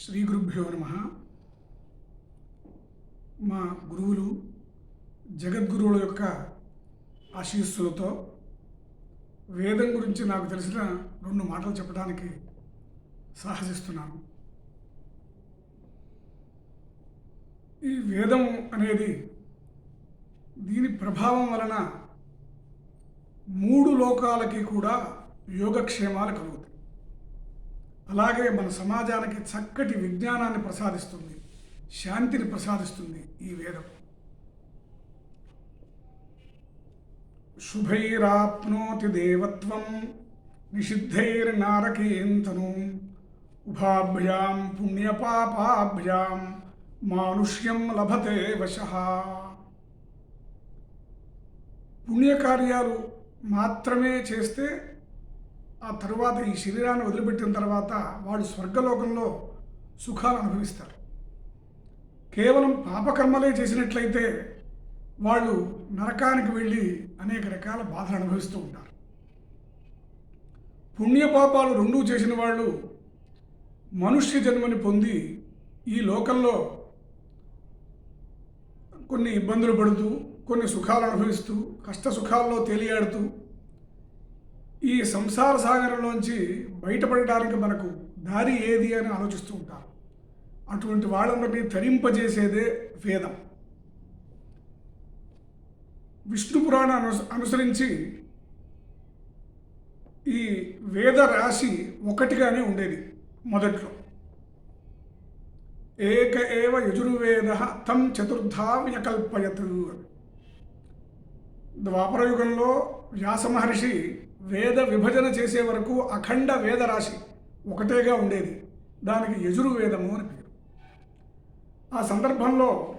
శ్రీ గురుభ్యో నమ. మా గురువులు జగద్గురువుల యొక్క ఆశీస్సులతో వేదం గురించి నాకు తెలిసిన రెండు మాటలు చెప్పడానికి సాహసిస్తున్నాను. ఈ వేదం అనేది దీని ప్రభావం వలన మూడు లోకాలకి కూడా యోగక్షేమాలు కలుగుతాయి. అలాగే మన సమాజానికి చక్కటి విజ్ఞానాన్ని ప్రసాదిస్తుంది. శాంతిని ప్రసాదిస్తుంది ఈ వేదం. శుభైరాప్నోతి దేవత్వం నిషిద్ధైర్నారకేంతను ఉభాభ్యాం పుణ్యపాపాభ్యాం మానుష్యం లభతే వశ. పుణ్యకార్యాలు మాత్రమే చేస్తే ఆ తరువాత ఈ శరీరాన్ని వదిలిపెట్టిన తర్వాత వాడు స్వర్గలోకంలో సుఖాలు అనుభవిస్తారు. కేవలం పాపకర్మలే చేసినట్లయితే వాళ్ళు నరకానికి వెళ్ళి అనేక రకాల బాధలు అనుభవిస్తూ ఉంటారు. పుణ్యపాపాలు రెండూ చేసిన వాళ్ళు మనుష్య జన్మని పొంది ఈ లోకంలో కొన్ని ఇబ్బందులు పడుతూ కొన్ని సుఖాలు అనుభవిస్తూ కష్ట సుఖాల్లో తేలియాడుతూ ఈ సంసార సాగరంలోంచి బయటపడడానికి మనకు దారి ఏది అని ఆలోచిస్తూ ఉంటారు. అటువంటి వాళ్ళందరినీ తరింపజేసేదే వేదం. విష్ణు పురాణం అనుసరించి ఈ వేద రాశి ఒకటిగానే ఉండేది మొదట్లో. ఏక ఏవ యజుర్వేద తం చతుర్థా వ్యకల్పయత్. ద్వాపరయుగంలో వ్యాస మహర్షి వేద విభజన చేసే వరకు అఖండ వేద రాశి ఒకటేగా ఉండేది. దానికి యజుర్వేదము అని పేరు. ఆ సందర్భంలో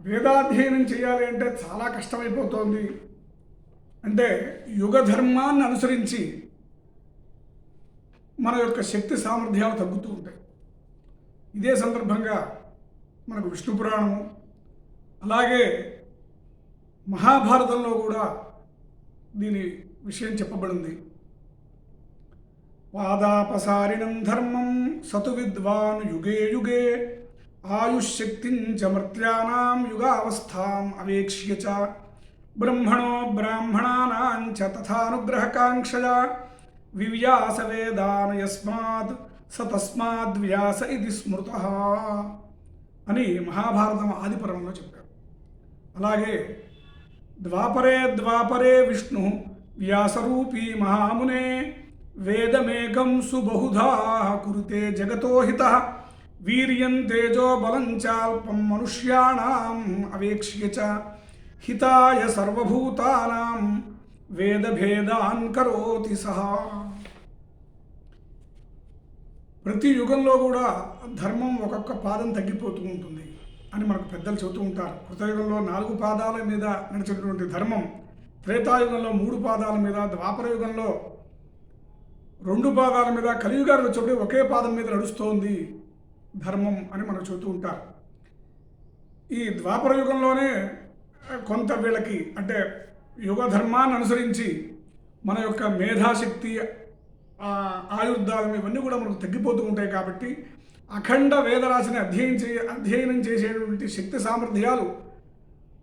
వేదాధ్యయనం చేయాలి అంటే చాలా కష్టమైపోతోంది. అంటే యుగ ధర్మాన్ని అనుసరించి మన యొక్క శక్తి సామర్థ్యాలు తగ్గుతూ ఉంటాయి. ఇదే సందర్భంగా మనకు విష్ణు పురాణము అలాగే మహాభారతంలో కూడా దీని విషయం చెప్పబడింది. పాదాపసారిణం ధర్మం సతు విద్వాన్ యుగే యుగే ఆయుష్శక్తించ మర్త్యానాం యుగావస్థాం అవేక్ష్య చ. బ్రహ్మణో బ్రాహ్మణానాం చ తథానుగ్రహకాంక్షయా వివ్యాస వేదాన్ యస్మాత్ స తస్మాద్ వ్యాస ఇది స్మృత అని మహాభారతం ఆదిపర్వంలో చెప్పారు. అలాగే ద్వాపరే ద్వాపరే విష్ణు వ్యాసరూపీ మహామునే వేదమేకం సుబహుధా కురుతే జగతో హిత వీర్యం తేజో బలం చాల్పం మనుష్యాణం అవేక్ష్య చ హితాయ సర్వభూతానాం వేదభేదాన్ కరోతి సహా. ప్రతి యుగంలో కూడా ధర్మం ఒక్కొక్క పాదం తగ్గిపోతూ ఉంటుంది అని మనకు పెద్దలు చెబుతూ ఉంటారు. కృతయుగంలో నాలుగు పాదాల మీద నడిచినటువంటి ధర్మం త్రేతాయుగంలో మూడు పాదాల మీద ద్వాపర యుగంలో రెండు పాదాల మీద కలియుగారు వచ్చేప్పుడు ఒకే పాదం మీద నడుస్తోంది ధర్మం అని మనం చెబుతూ ఉంటారు. ఈ ద్వాపర యుగంలోనే కొంత వీళ్ళకి అంటే యుగ ధర్మాన్ని అనుసరించి మన యొక్క మేధాశక్తి ఆ, ఆయుర్దాయం ఇవన్నీ కూడా మనకు తగ్గిపోతూ ఉంటాయి కాబట్టి అఖండ వేదరాశిని అధ్యయనం చే అధ్యయనం చేసేటువంటి శక్తి సామర్థ్యాలు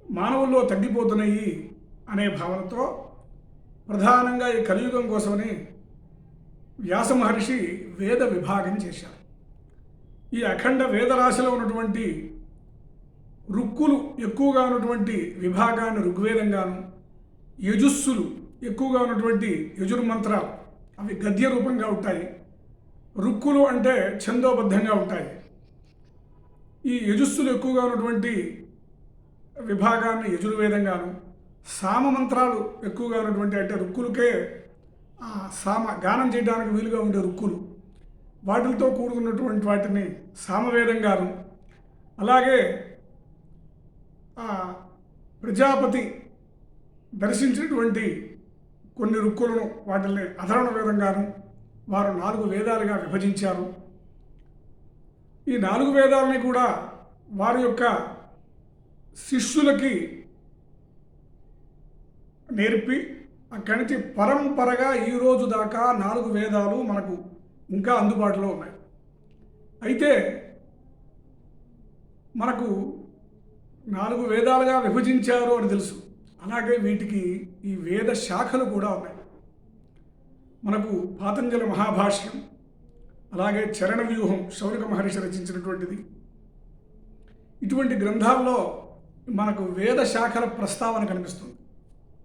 మానవుల్లో తగ్గిపోతున్నాయి. అనే భావనతో ప్రధానంగా ఈ కలియుగం కోసమని వ్యాస మహర్షి వేద విభాగం చేశారు. ఈ అఖండ వేదరాశిలో ఉన్నటువంటి రుక్కులు ఎక్కువగా ఉన్నటువంటి విభాగాన్ని ఋగ్వేదంగాను యజుస్సులు ఎక్కువగా ఉన్నటువంటి యజుర్మంత్రాలు అవి గద్య రూపంగా ఉంటాయి. రుక్కులు అంటే ఛందోబద్ధంగా ఉంటాయి. ఈ యజుస్సులు ఎక్కువగా ఉన్నటువంటి విభాగాన్ని యజుర్వేదంగాను సామ మంత్రాలు ఎక్కువగా ఉన్నటువంటి అంటే రుక్కులకే సామ గానం చేయడానికి వీలుగా ఉండే రుక్కులు. వాటితో కూడుకున్నటువంటి వాటిని సామవేదంగాను అలాగే ప్రజాపతి దర్శించినటువంటి కొన్ని రుక్కులను వాటిని అధరణ వేదంగాను వారు నాలుగు వేదాలుగా విభజించారు. ఈ నాలుగు వేదాలని కూడా వారి యొక్క శిష్యులకి నేర్పి అక్కడి నుంచి పరంపరగా ఈ రోజు దాకా నాలుగు వేదాలు మనకు ఇంకా అందుబాటులో ఉన్నాయి. అయితే మనకు నాలుగు వేదాలుగా విభజించారు అని తెలుసు. అలాగే వీటికి ఈ వేద శాఖలు కూడా ఉన్నాయి. మనకు పాతంజలి మహాభాష్యం అలాగే చరణ వ్యూహం శౌనక మహర్షి రచించినటువంటిది. ఇటువంటి గ్రంథాల్లో మనకు వేద శాఖల ప్రస్తావన కనిపిస్తుంది.